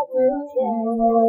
আরে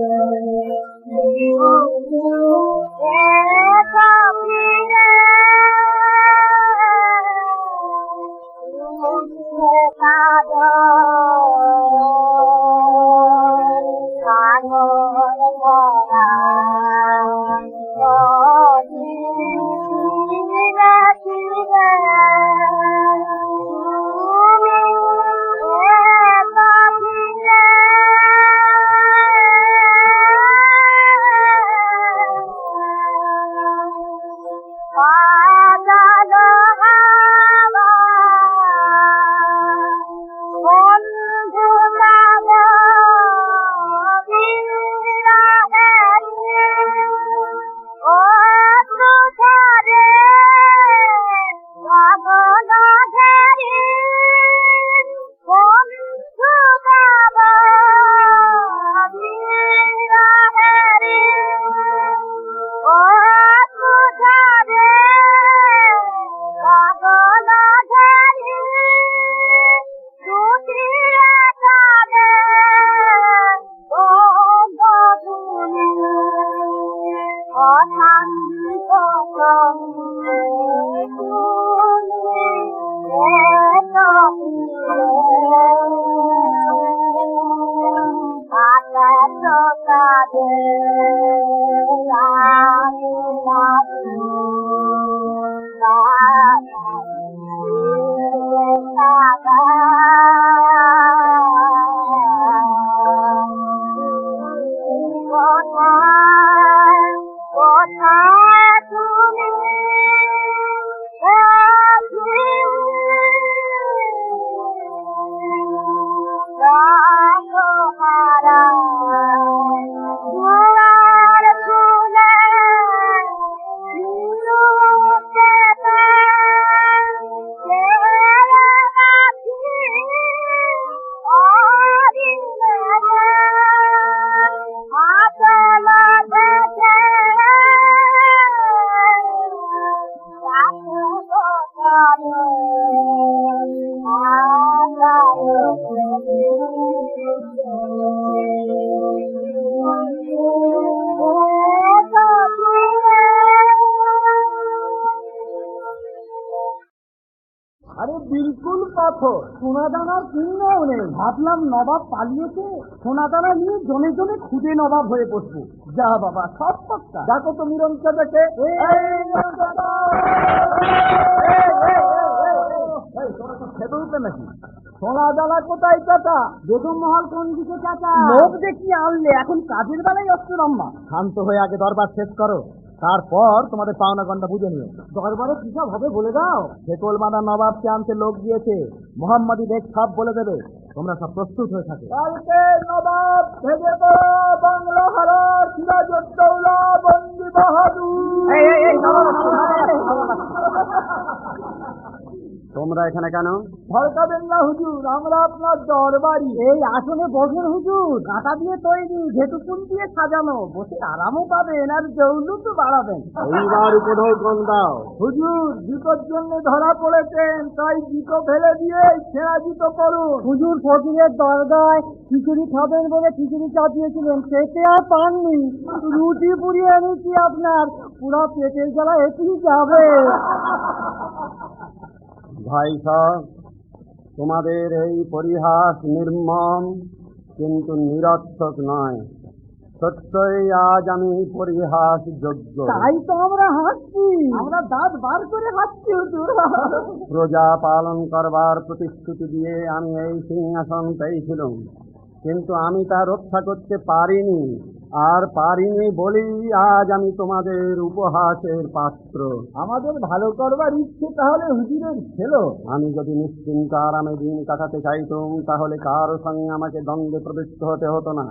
পাথর সোনা দানার চিহ্নও নেই ভাবলাম নবাব পালিয়েছে সোনা দানা নিয়ে জনে জনে খুদে নবাব হয়ে বসবো যা বাবা সব ডাকো তো খেতে নাকি সোনা দানা কোথায় চাচা বেগম মহল কোন দিকে চাচা লোক দেখি আনলে এখন কাজের বেলায় অস্ত্র শান্ত হয়ে আগে দরবার শেষ করো তারপর তোমাদের পাওনা গন্ডা বুঝে নিও। দরবারে কি সব হবে বলে দাও? শেকল মানা নবাবকে আনতে লোক গিয়েছে মোহাম্মদী দেখ সব বলে দেবে। তোমরা সব প্রস্তুত হয়ে থাকো। কালকে নবাব ভেজে পড়ো বাংলা হারার সিরাজউদ্দৌলা বন্দি তোমরা এখানে কেন? ভরকাবেন না হুজুর। আমরা আপনার দরবারি। এই আসনে বসেন হুজুর। কাঁটা দিয়ে তৈরি ঘেটুকুন দিয়ে সাজানো। বসে আরামও পাবেন আর জৌলুত বাড়াবেন। এইবার উপঢৌকন দাও। হুজুর জুতোর জন্য ধরা পড়েছেন তাই জুতো ফেলে দিয়ে ছেঁড়া জুতো পরুন। হুজুর ফকিরের দরগায় খিচুড়ি খাবেন বলে খিচুড়ি চাপিয়েছিলেন খেতে আর পাননি। রুটি পুড়িয়ে এনেছি আপনার। পুরো পেটের জ্বালা এটি যাবে। ভাই তোমাদের এই পরিহাস নির্মম কিন্তু নিরর্থক নয়। সত্যই আজ আমি পরিহাস যোগ্য। তাই তো আমরা হাসছি। আমরা দাঁত বার করে হাসছি হুজুর। প্রজা পালন করবার প্রতিশ্রুতি দিয়ে আমি এই সিংহাসন পেয়েছিলাম কিন্তু আমি তা রক্ষা করতে পারিনি। আর পারিনি বলি আজ আমি তোমাদের উপহাসের পাত্র। আমাদের ভালো করবার ইচ্ছে তাহলে হুজুরের ছিল। আমি যদি নিশ্চিন্ত আরামে দিন কাটাতে চাইতাম তাহলে কারও সঙ্গে আমাকে দ্বন্দ্বে প্রবিষ্ট হতে হতো না।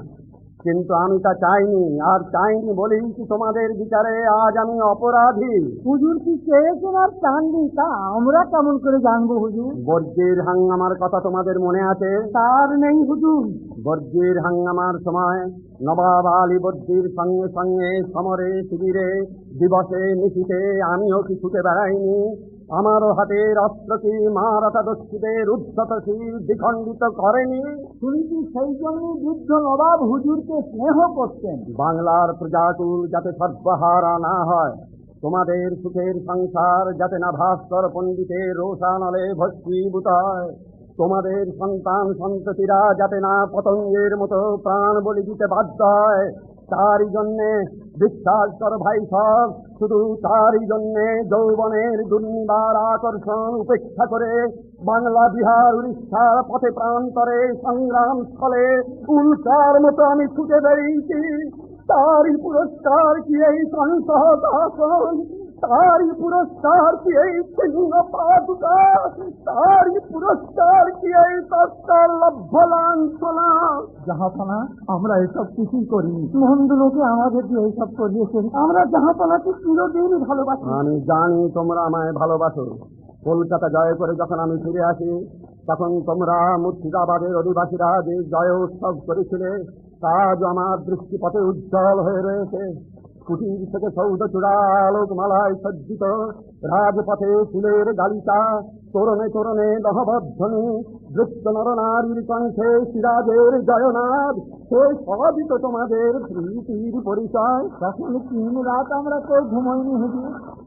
কিন্তু আমি তা চাইনি আর চাইনি বলেই কি তোমাদের বিচারে আজ আমি অপরাধী? হুজুর কি চেয়েছেন আর চাননি? তা আমরা কেমন করে জানব হুজুর? বর্জ্যের হাঙ্গামার কথা তোমাদের মনে আছে? তার নেই হুজুর। বর্জ্যের হাঙ্গামার সময় নবাব আলী বর্জির সঙ্গে সঙ্গে সমরে শিবিরে দিবসে নিশিতে আমিও কি ছুটে বেড়াইনি? আমারও হাতের অস্ত্র কি মারাতা দস্যুদের উদ্ধত কি দ্বিখণ্ডিত করেনি। শুনেছি সেই জন্য যুদ্ধ নবাব হুজুরকে স্নেহ করতেন। বাংলার প্রজাকুল যাতে সর্বহারা না হয় তোমাদের সুখের সংসার যাতে না ভাস্কর পণ্ডিতের রোষানলে ভস্মীভূত হয় তোমাদের সন্তান সন্ততিরা যাতে না পতঙ্গের মতো প্রাণ বলি দিতে বাধ্য হয় তারই জন্যে বিশ্বাস কর ভাই সব, শুধু তারই জন্যে যৌবনের দুর্নিবার আকর্ষণ উপেক্ষা করে বাংলা বিহার উড়িষ্যার পথে প্রান্তরে সংগ্রাম স্থলে উল্কার মতো আমি ছুটে বেরিয়েছি তারই পুরস্কার কি এই সংসদাসন তারই পুরস্কার কি এই ছিন্ন পাদুকা? তারই পুরস্কার কি এই তৎকার লভ্য লাঞ্ছনা জাহাপনা আমরা এসব কিছুই করিনি। মন্দ লোকে আমাদের দিয়ে এইসব করিয়েছেন। আমরা জাহাপনাকে চিরদিন ভালোবাসি। আমি জানি তোমরা আমায় ভালোবাসো। কলকাতা জয় করে যখন আমি ফিরে আসি তখন তোমরা মুর্শিদাবাদের অধিবাসীরা যে জয় উৎসব করেছিলে তা আজ আমার দৃষ্টিপথে উজ্জ্বল হয়ে রয়েছে। কুটির থেকে সৌদ চূড়া আলোকমালায় সজ্জিত রাজপথে ফুলের গালিচা তরণে তোরণে দহবধ্বনি বৃত্ত নরনারীর কণ্ঠে সিরাজের জয়নাদ, সে সবই তো তোমাদের প্রীতির পরিচয়। তখন তিন রাত আমরা কেউ ঘুমাইনি হুজুর।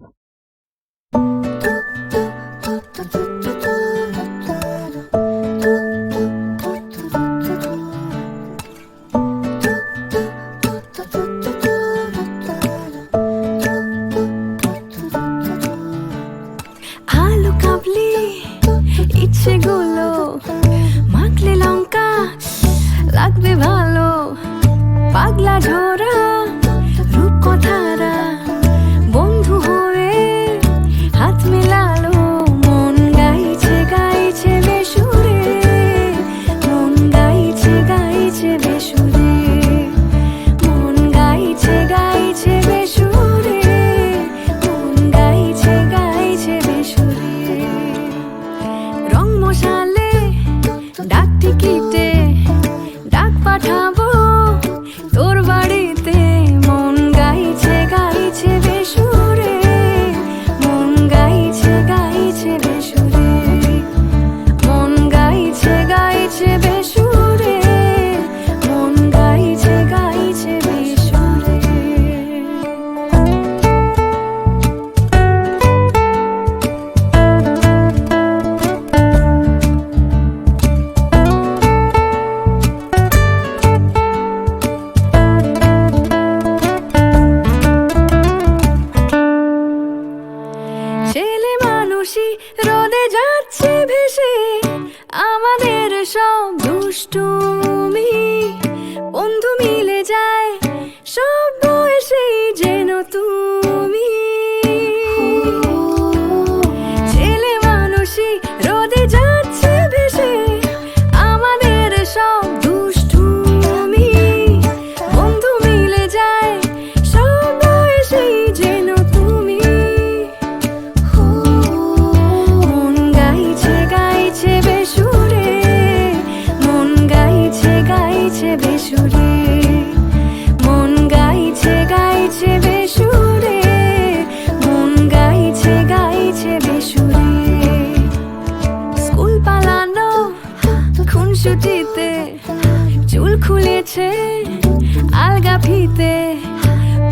আলগা ফিতে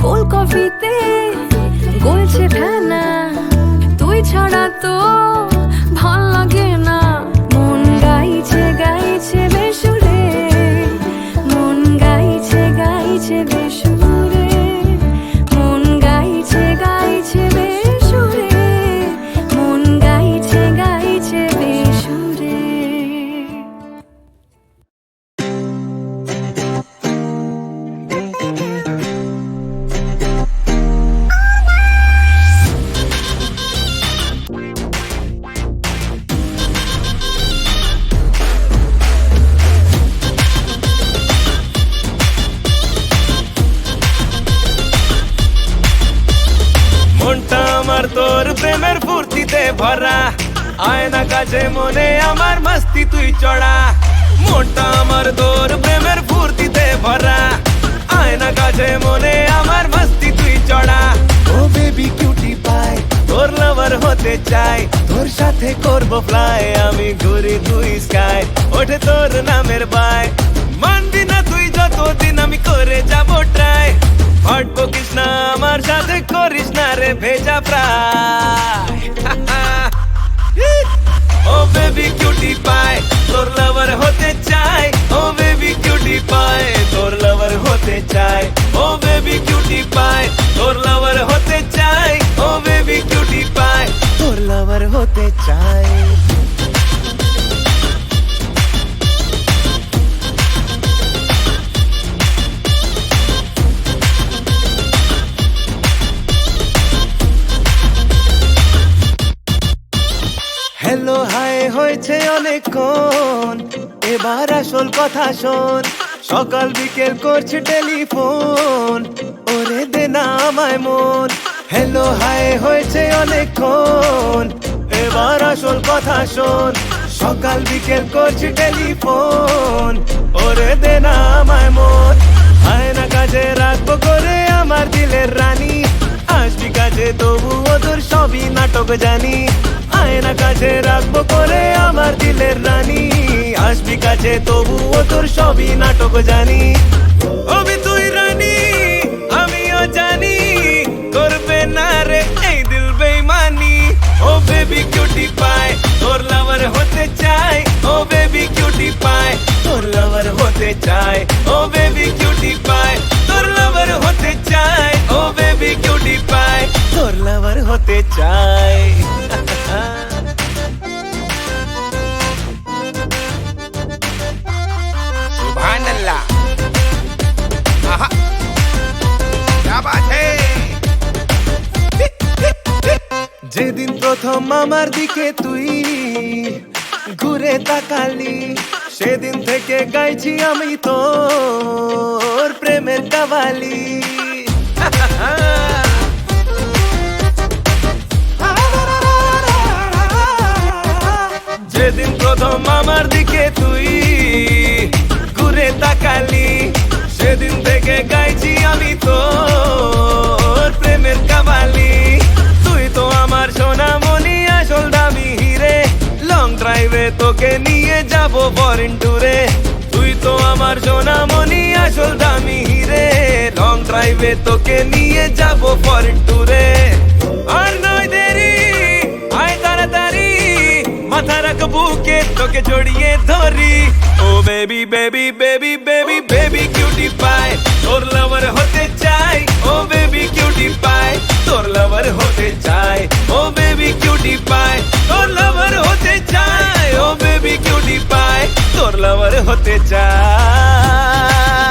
কোল কফিতে গলছে ঠানা। তুই ছাড়া তো প্রেমের ফুর্তিতে ভরা। আয়না কাছে মনে আমার মস্তি তুই চড়া। মনটা আমার তোর প্রেমের ফুর্তিতে ভরা। আয়না কাছে মনে আমার মস্তি তুই চড়া। ও বেবি কিউটি পাই তোর লাভার হতে চাই। তোর সাথে করব ফ্লাই আমি ঘুরি তুই স্কাই ওঠে তোর নামের বাই। মানবি না তুই, যতদিন আমি করে যাব ট্রাই হট বকিস না আমার সাথে করিস না রে ভেজা প্রায় ও বেবি কিউটি পাই তোর লাভার হতে চাই ও বেবি কিউটি পাই তোর লাভার হতে চাই ও বেবি কিউটি পাই তোর লাভার হতে চাই ও বেবি কিউটি পাই তোর লাভার হতে চাই অনেকক্ষণ এবার আসল কথা শোন। সকাল বিকেল করছে টেলিফোন। ওরে দে না আমায় মন। হ্যালো হাই হয়েছে অনেকক্ষণ। এবার আসল কথা শোন। সকাল বিকেল করছে টেলিফোন। ওরে দে না আমায় মন। হায় না কাজে রাখব করে আমার দিলের রানী। আসবি কাজে তবুও তোর সবই নাটক জানি। আয়না কাছে রাখব করে আমার দিলের রানী। আসবি কাছে, তবুও তোর সবই নাটক জানি। অবি তুই রানী, আমিও জানি, করবে না রে এই দিল বেইমানি। ও বেবি কিউটি পায় তোর লাভার হতে চাই। ও বেবি কিউটি পায় তোর লাভার হতে চাই। ও বেবি কিউটি পায় তোর লাভার হতে চাই। ও বেবি কিউটি পায় তোর লাভার হতে চাই। আমার দিকে তুই ঘুরে তাকালি। সেদিন থেকে গাইছি আমি তোর প্রেমের কাবালি। যেদিন প্রথম আমার দিকে যাব ফরেন ট্যুরে। তুই তো আমার সোনামণি আসল দামি হিরে। লং ড্রাইভে তোকে নিয়ে যাব ফরেন ট্যুরে। আর নয় দেরি, আয় তাড়াতাড়ি, মাথা রাখ বুকে, তোকে জড়িয়ে ধরি। ও baby baby baby baby baby cutie পায় তোর লাভার হতে চাই। ও বেবি কিউটি পায় তোর লাভার হতে চাই। ও বেবি কিউটি পায় তোর কিউটি পায় তোর লাভার হতে চাই